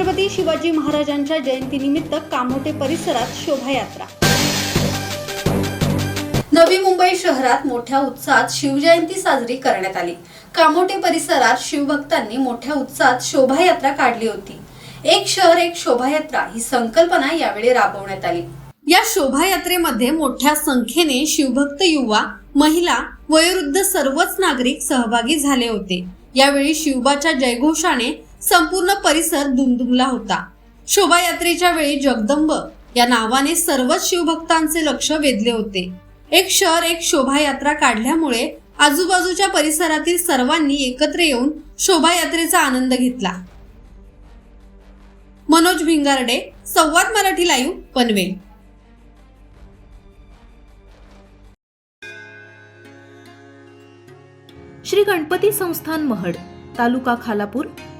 छत्रपती शिवाजी महाराजांच्या जयंतीनिमित्त कामोटे परिसरात शोभायात्रा. नवी मुंबई शहरात मोठ्या उत्साहात शिवजयंती साजरी करण्यात आली. कामोटे परिसरात शिवभक्तांनी मोठ्या उत्साहात शोभायात्रा काढली होती. एक शहर एक शोभायात्रा ही संकल्पना यावेळी राबवण्यात आली. या शोभायात्रेमध्ये मोठ्या संख्येने शिवभक्त युवा महिला वयोवृद्ध सर्वच नागरिक सहभागी झाले होते. यावेळी शिवबाच्या जयघोषाने संपूर्ण परिसर दुमदुमला होता. शोभायात्रेच्या वेळी जगदंब या नावाने सर्वच शिवभक्तांचे लक्ष वेधले होते. एक शहर एक शोभायात्रा काढल्यामुळे आजूबाजूच्या परिसरातील सर्वांनी एकत्र येऊन शोभायात्रेचा आनंद घेतला. मनोज भिंगारडे संवाद मराठी लाईव्ह पनवेल. श्री गणपती संस्थान महड तालुका खालापूर